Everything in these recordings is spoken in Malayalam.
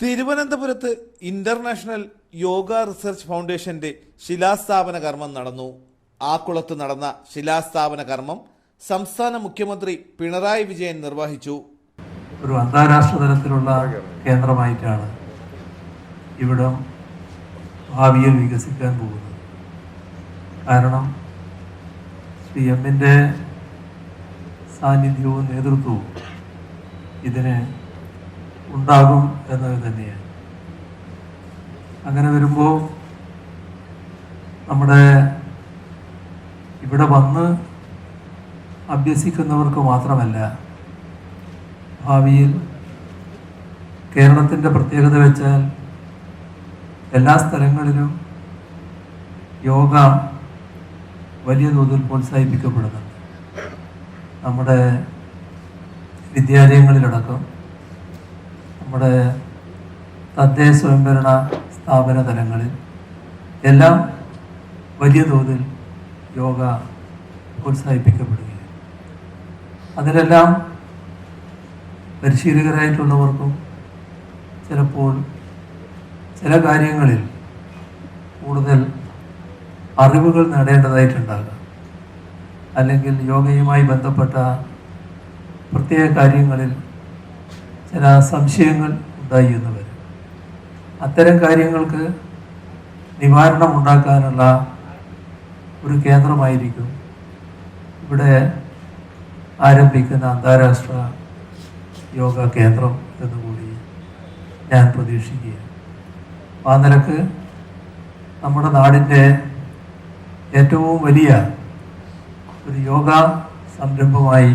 തിരുവനന്തപുരത്ത് ഇന്റർനാഷണൽ യോഗ റിസർച്ച് ഫൗണ്ടേഷന്റെ ശിലാസ്ഥാപന കർമ്മം നടന്നു. ആക്കുളത്ത് നടന്ന ശിലാസ്ഥാപന കർമ്മം സംസ്ഥാന മുഖ്യമന്ത്രി പിണറായി വിജയൻ നിർവഹിച്ചു. ഒരു അന്താരാഷ്ട്ര തലത്തിലുള്ള കേന്ദ്രമായിട്ടാണ് ഇവിടം ഭാവിയിൽ വികസിക്കാൻ പോകുന്നത്. കാരണം ശ്രീ എമ്മിന്റെ സാന്നിധ്യവും നേതൃത്വവും ഇതിന് ഉണ്ടാകും എന്നത് തന്നെയാണ്. അങ്ങനെ വരുമ്പോൾ നമ്മുടെ ഇവിടെ വന്ന് അഭ്യസിക്കുന്നവർക്ക് മാത്രമല്ല ഭാവിയിൽ കേരളത്തിന്റെ പ്രത്യേകത വെച്ചാൽ എല്ലാ സ്ഥലങ്ങളിലും യോഗ വലിയ തോതിൽ പ്രോത്സാഹിപ്പിക്കപ്പെടുന്നുണ്ട്. നമ്മുടെ വിദ്യാലയങ്ങളിലടക്കം നമ്മുടെ തദ്ദേശ സ്വയംഭരണ സ്ഥാപന തലങ്ങളിൽ എല്ലാം വലിയ തോതിൽ യോഗ പ്രോത്സാഹിപ്പിക്കപ്പെടുകയാണ്. അതിലെല്ലാം പരിശീലകരായിട്ടുള്ളവർക്കും ചിലപ്പോൾ ചില കാര്യങ്ങളിൽ കൂടുതൽ അറിവുകൾ നേടേണ്ടതായിട്ടുണ്ടാകാം. അല്ലെങ്കിൽ യോഗയുമായി ബന്ധപ്പെട്ട പ്രത്യേക കാര്യങ്ങളിൽ ചില സംശയങ്ങൾ ഉണ്ടായി എന്ന് വരും. അത്തരം കാര്യങ്ങൾക്ക് നിവാരണം ഉണ്ടാക്കാനുള്ള ഒരു കേന്ദ്രമായിരിക്കും ഇവിടെ ആരംഭിക്കുന്ന അന്താരാഷ്ട്ര യോഗ കേന്ദ്രം എന്നുകൂടി ഞാൻ പ്രതീക്ഷിക്കുകയാണ്. ആ നിലയ്ക്ക് നമ്മുടെ നാടിന്റെ ഏറ്റവും വലിയ ഒരു യോഗ സംരംഭമായി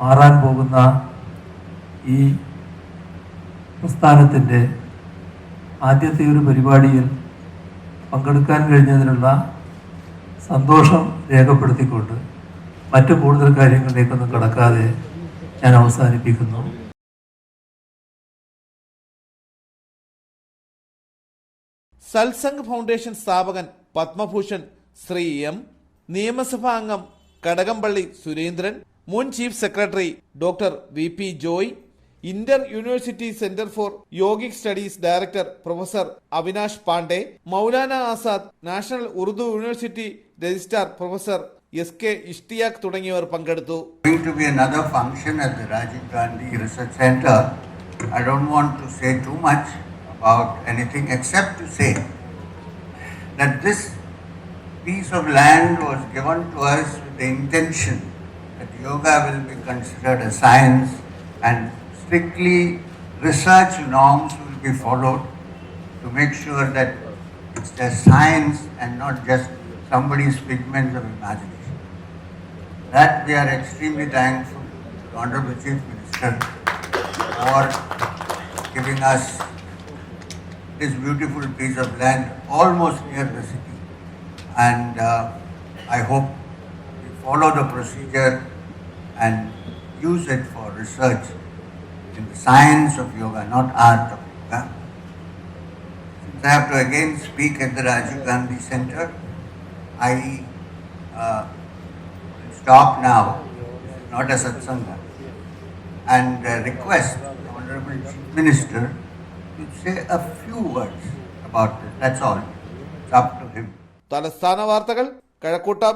മാറാൻ പോകുന്ന ഈ പ്രസ്ഥാനത്തിന്റെ ആദ്യത്തെ ഒരു പരിപാടിയിൽ പങ്കെടുക്കാൻ കഴിഞ്ഞതിനുള്ള സന്തോഷം രേഖപ്പെടുത്തിക്കൊണ്ട് മറ്റു കൂടുതൽ കാര്യങ്ങളിലേക്കൊന്നും കടക്കാതെ ഞാൻ അവസാനിപ്പിക്കുന്നു. സത്സംഗ് ഫൗണ്ടേഷൻ സ്ഥാപകൻ പത്മഭൂഷൺ ശ്രീ എം. നിയമസഭാ അംഗം കടകംപള്ളി സുരേന്ദ്രൻ മുൻ chief secretary doctor V P Joy inter university centre for yogic studies director professor Avinash Pandey Maulana Azad national Urdu university registrar professor S K Ishtiaq തുടങ്ങിയവർ പങ്കെടുത്തു. I don't want to say too much about anything except to say that this piece of land was given to us with the intention that yoga will be considered a science and strictly research norms will be followed to make sure that it's a science and not just somebody's figments of imagination. That we are extremely thankful to the Honorable Chief Minister for giving us this beautiful piece of land almost near the city. And uh, I hope we follow the procedure and use it for research in the science of yoga, not art of yoga. Since I have to again speak at the Rajiv Gandhi Center, I uh, will stop now, not a satsanga, and uh, request the Honorable Chief Minister to say a few words about this. That's all. It's up to him. തലസ്ഥാന വാർത്തകൾ കഴക്കൂട്ടം